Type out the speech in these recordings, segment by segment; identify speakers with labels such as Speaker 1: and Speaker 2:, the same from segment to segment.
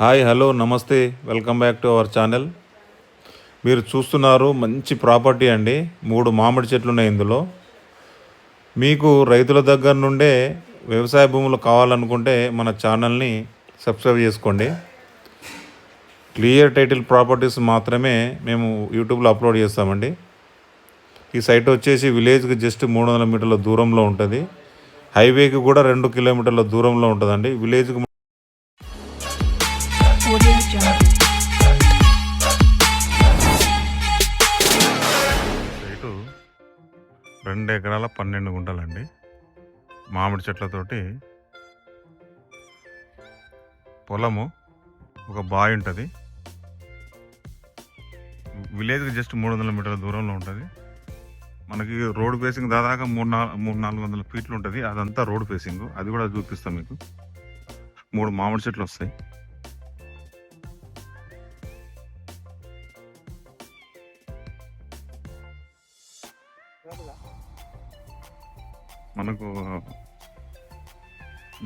Speaker 1: Hi hello namaste. Welcome back to our channel. మీరు చూస్తున్నారు మంచి ప్రాపర్టీ అండి. మూడు మామిడి చెట్లు ఉన్నాయి ఇందులో. మీకు రైతుల దగ్గర నుండే వ్యవసాయ భూములు కావాలనుకుంటే మన ఛానల్ని సబ్స్క్రైబ్ చేసుకోండి. క్లియర్ టైటిల్ ప్రాపర్టీస్ మాత్రమే మేము యూట్యూబ్లో అప్లోడ్ చేస్తామండి. ఈ సైట్ వచ్చేసి విలేజ్కి జస్ట్ మూడు వందల మీటర్ల దూరంలో ఉంటుంది. హైవేకి కూడా రెండు కిలోమీటర్ల దూరంలో ఉంటుందండి. విలేజ్కి రెండు ఎకరాల పన్నెండు గుంటలండి. మామిడి చెట్లతోటి పొలము ఒక బావి ఉంటుంది. విలేజ్కి జస్ట్ మూడు వందల మీటర్ల దూరంలో ఉంటుంది. మనకి రోడ్ ఫేసింగ్ దాదాపు మూడు నాలుగు మూడు నాలుగు వందల ఫీట్లు ఉంటుంది. అదంతా రోడ్ ఫేసింగ్. అది కూడా చూపిస్తాం మీకు. మూడు మామిడి చెట్లు వస్తాయి. మనకు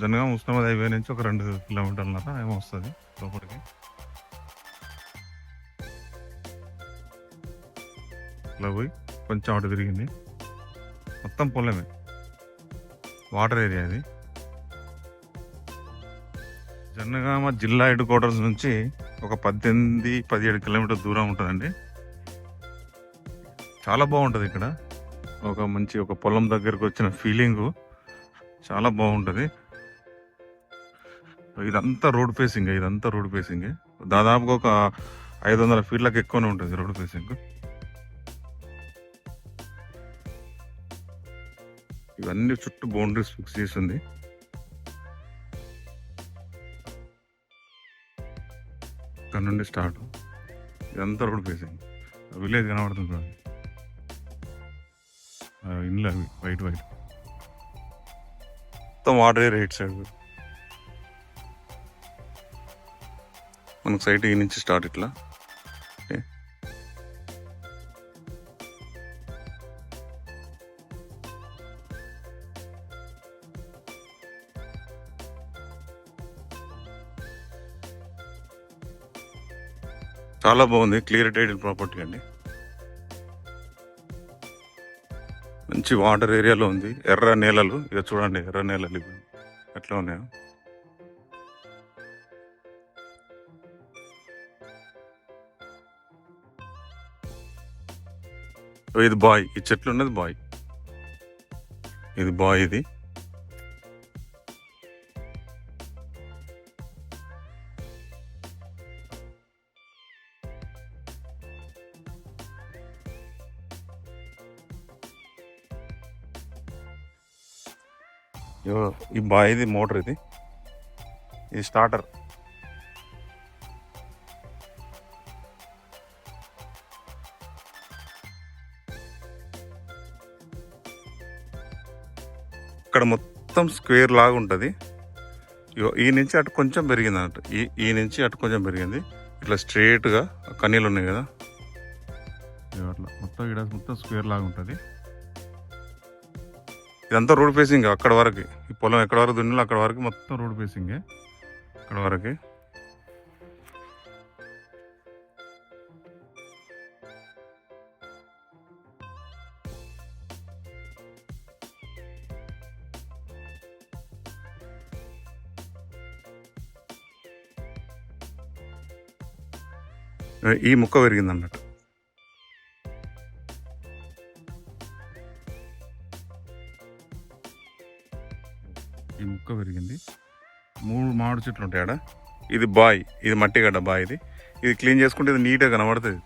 Speaker 1: జనగా ఉస్మానాబాద్ హైవే నుంచి ఒక రెండు కిలోమీటర్లన్నర ఏమో వస్తుంది లోపలికి. ఇలా పోయి కొంచెం అటు తిరిగింది. మొత్తం పొలమే. వాటర్ ఏరియా అది జనగామ జిల్లా హెడ్ క్వార్టర్స్ నుంచి ఒక పద్దెనిమిది పదిహేడు కిలోమీటర్ దూరం ఉంటుందండి. చాలా బాగుంటుంది ఇక్కడ. ఒక మంచి ఒక పొలం దగ్గరకు వచ్చిన ఫీలింగ్ చాలా బాగుంటుంది. ఇదంతా రోడ్ ఫేసింగ్ ఇదంతా రోడ్ ఫేసింగ్ దాదాపుగా ఒక ఐదు వందల ఫీట్లకు ఎక్కువనే ఉంటుంది రోడ్ ఫేసింగ్ ఇవన్నీ చుట్టూ బౌండరీస్ ఫిక్స్ చేసింది. ఇక్కడ నుండి స్టార్ట్ ఇదంతా రోడ్ ఫేసింగ్ విలేజ్ కనబడుతుంది ఇండ్లు అవి వైట్ వైట్. మొత్తం వాటర్ రైట్ సైడ్ మనకు సైట్ ఈ నుంచి స్టార్ట్ ఇట్లా. ఓకే. చాలా బాగుంది క్లియర్ టైటిల్ ప్రాపర్టీ అండి. మంచి వాటర్ ఏరియాలో ఉంది. ఎర్ర నేలలు. ఇక చూడండి ఎర్ర నేలలు ఇవి. ఎట్లా ఉన్నాయో. ఇది బాయ్. ఈ చెట్లు ఉన్నది బాయ్. ఇది బాయ్ ఇది. ఈ బాయ్ ఇది మోటార్ ఇది. ఇది స్టార్టర్. ఇక్కడ మొత్తం స్క్వేర్ లాగా ఉంటుంది. ఇగో ఈ నుంచి అటు కొంచెం పెరిగింది అన్నట్టు. ఈ ఈ నుంచి అటు కొంచెం పెరిగింది. ఇట్లా స్ట్రేట్గా కన్నీళ్ళు ఉన్నాయి కదా. అట్లా. మొత్తం ఇక్కడ మొత్తం స్క్వేర్ లాగా ఉంటుంది. ఇదంతా రోడ్ ఫేసింగ్ అక్కడ వరకు ఈ పొలం ఎక్కడ వరకు దున్నిలో అక్కడ వరకు మొత్తం రోడ్ ఫేసింగే అక్కడ వరకు ఈ ముక్క పెరిగింది అన్నట్టు ఈ ముక్క పెరిగింది. మూడు మామిడి చెట్లు ఉంటాయి ఆడ. ఇది బాయ్ ఇది మట్టి గడ్డ బాయ్ ఇది. ఇది క్లీన్ చేసుకుంటే ఇది నీట్గా కనబడుతుంది.